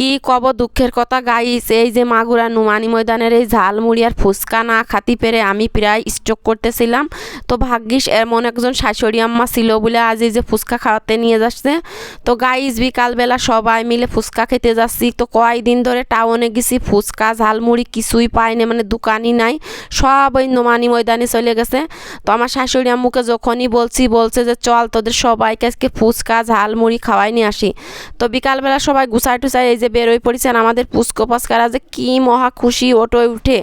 কি কব দুঃখের কথা গাইস? এই যে মাগুরা নুমানি ময়দানের এই ঝালমুড়ি আর ফুচকা না খাতি পেরে আমি প্রায় স্ট্রোক করতেছিলাম। তো ভাগ্যিস এমন একজন শাশুড়ি আম্মা ছিল বলে আজ এই যে ফুচকা খাওয়াতে নিয়ে যাচ্ছে। তো গাইস, বিকালবেলা সবাই মিলে ফুচকা খেতে যাচ্ছি। তো কয়দিন ধরে টাউনে গেছি, ফুচকা, ঝালমুড়ি কিছুই পাইনি মানে দোকানই নাই। সব ওই নোমানি ময়দানে চলে গেছে। তো আমার শাশুড়ি আম্মুকে যখনই বলছি, বলছে যে চল তোদের সবাইকে আজকে ফুচকা, ঝালমুড়ি খাওয়াই নিয়ে আসি। তো বিকালবেলা সবাই গুছাই টুসাই এই যে বেরোয় পড়েছেন আমাদের পুষ্কো পাসকারা যে কী মহা খুশি ওটোয় উঠে।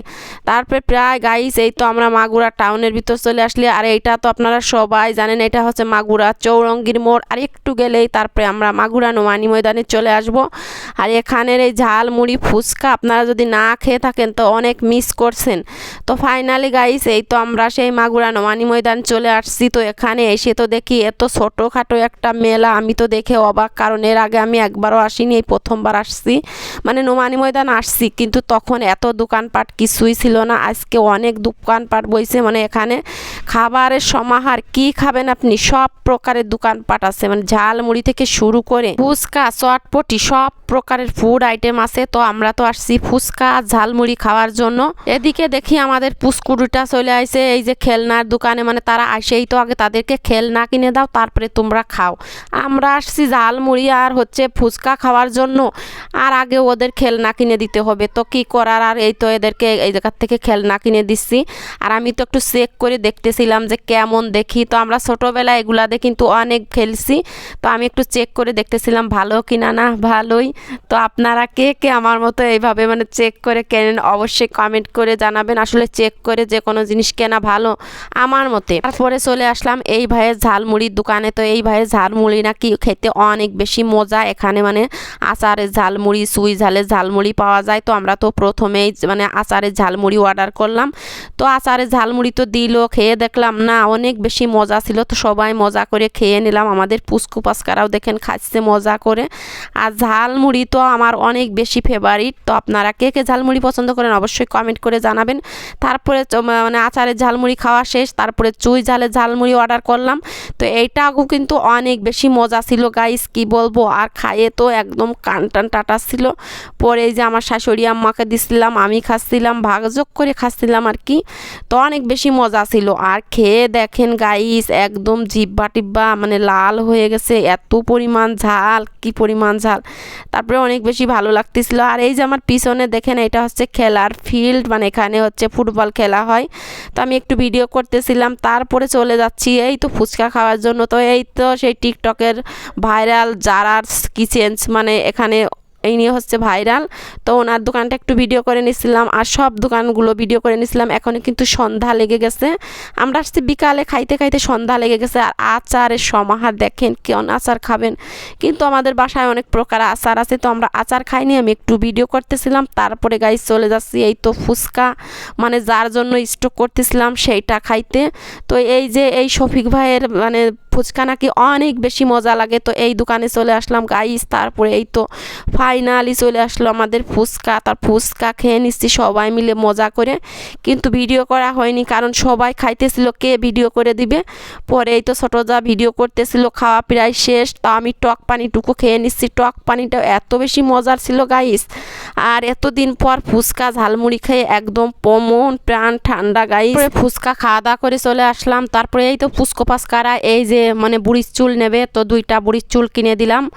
তারপরে প্রায় গাইস এই তো আমরা মাগুরা টাউনের ভিতর চলে আসলে। আর এইটা তো আপনারা সবাই জানেন, এটা হচ্ছে মাগুরা চৌরঙ্গির মোড়। আর একটু গেলেই তারপরে আমরা মাগুরা নোমানি ময়দানে চলে আসব। আর এখানের এই ঝাল মুড়ি ফুচকা আপনারা যদি না খেয়ে থাকেন তো অনেক মিস করছেন। তো ফাইনালি গাইস এই তো আমরা সেই মাগুরা নোমানি ময়দান চলে আসছি। তো এখানে এসে তো দেখি এত ছোটোখাটো একটা মেলা। আমি তো দেখে অবাক, কারণ এর আগে আমি একবারও আসিনি, এই প্রথমবার আসছি। মানে নোমানি ময়দান আসছি, কিন্তু তখন এত দোকানপাট কিছুই ছিল না। আজকে অনেক দোকানপাট বইছে মানে এখানে খাবারের সমাহার, কি খাবেন আপনি? সব প্রকারের দোকানপাট আছে মানে ঝাল মুড়ি থেকে শুরু করে ফুচকা, চটপটি, সব প্রকারের ফুড আইটেম আছে। তো আমরা তো আসছি ফুচকা, ঝালমুড়ি খাওয়ার জন্য। এদিকে দেখি আমাদের পুস্কুরুটা চলে আসে এই যে খেলনার দোকানে মানে তারা আসেই তো আগে তাদেরকে খেলনা কিনে দাও, তারপরে তোমরা খাও। আমরা আসছি ঝালমুড়ি আর হচ্ছে ফুচকা খাওয়ার জন্য। আর আগে ওদের খেলনা কিনে দিতে হবে। তো কি করার? আর এই তো এদেরকে এই জায়গার থেকে খেলনা কিনে দিচ্ছি। আর আমি তো একটু চেক করে দেখতেছিলাম যে কেমন দেখি। তো আমরা ছোটোবেলায় এগুলাতে কিন্তু অনেক খেলছি। তো আমি একটু চেক করে দেখতেছিলাম, ভালো কিনা না? ভালোই। তো আপনারা কে কে আমার মতো এইভাবে মানে চেক করে কেনেন অবশ্যই কমেন্ট করে জানাবেন। আসলে চেক করে যে কোনো জিনিস কেনা ভালো আমার মতে। তারপরে চলে আসলাম এই ভাইয়ের ঝালমুড়ির দোকানে। তো এই ভাইয়ের ঝালমুড়ি নাকি খেতে অনেক বেশি মজা। এখানে মানে আচারের ঝালমুড়ি, সুই ঝালের ঝালমুড়ি পাওয়া যায়। তো আমরা তো প্রথমেই মানে আচারের ঝালমুড়ি অর্ডার করলাম। তো আচারের ঝালমুড়ি তো দিল, খেয়ে দেখলাম, না, অনেক বেশি মজা ছিল। তো সবাই মজা করে খেয়ে নিলাম। আমাদের পুস্কু পাস্কারাও দেখেন খাচ্ছে মজা করে। আর ঝালমুড়ি তো আমার অনেক বেশি ফেভারিট তো আপনারা কে কে ঝালমুড়ি পছন্দ করেন অবশ্যই কমেন্ট করে জানাবেন। তারপরে মানে আচারের ঝালমুড়ি খাওয়া শেষ। তারপরে চুই ঝালের ঝালমুড়ি অর্ডার করলাম। তো এইটাও কিন্তু অনেক বেশি মজা ছিল গাইস কি বলব? আর খাইয়ে তো একদম কান টান টাটা ছিল। পরে এই যে আমার শাশুড়ি আম্মাকে দিছিলাম, আমি খাচ্ছিলাম ভাগযোগ করে খাচ্ছিলাম আর কি। তো অনেক বেশি মজা ছিল। আর খেয়ে দেখেন গাইস একদম জিব্বা টিব্বা মানে লাল হয়ে গেছে, এত পরিমাণ ঝাল, কি পরিমাণ ঝাল। তারপরে অনেক বেশি ভালো লাগতেছিল। আর এই যে আমার পিছনে দেখেন, এটা হচ্ছে খেলার ফিল্ড মানে এখানে হচ্ছে ফুটবল খেলা হয়। তো আমি একটু ভিডিও করতেছিলাম, তারপরে চলে যাচ্ছি। এই তো ফুচকা খাওয়ার জন্য। তো এই তো সেই টিকটকের ভাইরাল জারার্স কিচেন্স মানে এখানে এই নিয়ে হচ্ছে ভাইরাল। তো ওনার দোকানটা একটু ভিডিও করে নিছিলাম আর সব দোকানগুলো ভিডিও করে নিছিলাম। এখনও কিন্তু সন্ধ্যা লেগে গেছে। আমরা আসছি বিকালে খাইতে খাইতে সন্ধ্যা লেগে গেছে আর আচারের সমাহার দেখেন কেমন আচার খাবেন। কিন্তু আমাদের বাসায় অনেক প্রকার আচার আছে, তো আমরা আচার খাইনি, আমি একটু ভিডিও করতেছিলাম। তারপরে গাইজ চলে যাচ্ছি এই তো ফুচকা। মানে যার জন্য স্টক করতেছিলাম সেইটা খাইতে। তো এই যে এই শফিক ভাইয়ের মানে ফুচকা নাকি অনেক বেশি মজা লাগে। তো এই দোকানে চলে আসলাম গাইস তারপরে এই তো ফাইনালি চলে আসলো আমাদের ফুচকা। তার ফুচকা খেয়ে নিচ্ছি সবাই মিলে মজা করে। কিন্তু ভিডিও করা হয়নি, কারণ সবাই খাইতেছিল, কে ভিডিও করে দিবে? পরে এই তো ছোটো যা ভিডিও করতেছিল, খাওয়া প্রায় শেষ। তা আমি টক পানিটুকু খেয়ে নিচ্ছি। টক পানিটা এত বেশি মজার ছিল গাইস আর এতদিন পর ফুচকা ঝালমুড়ি খেয়ে একদম পমন প্রাণ ঠান্ডা গাইস ফুচকা খাওয়া দাওয়া করে চলে আসলাম। তারপরে এই তো পুষ্কো পাসকারা এই যে মানে বুড়ির চুল নেবে, তো দুইটা বুড়ির চুল কিনে দিলাম।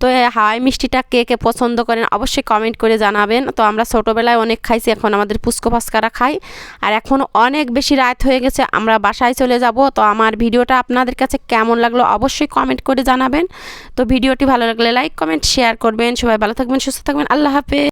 তো হাওয়াই মিষ্টিটা কে কে পছন্দ করেন অবশ্যই কমেন্ট করে জানাবেন। তো, আমরা ছোটোবেলায় অনেক খাইছি, এখন আমাদের পুষ্কো ফাস্কারা খাই। আর এখন অনেক বেশি রাত হয়ে গেছে, আমরা বাসায় চলে যাব। তো, আমার ভিডিওটা আপনাদের কাছে কেমন লাগল অবশ্যই কমেন্ট করে জানাবেন। তো, ভিডিওটি ভালো লাগলে লাইক কমেন্ট শেয়ার করবেন। সবাই ভালো থাকবেন, সুস্থ থাকবেন। আল্লাহ হাফেজ।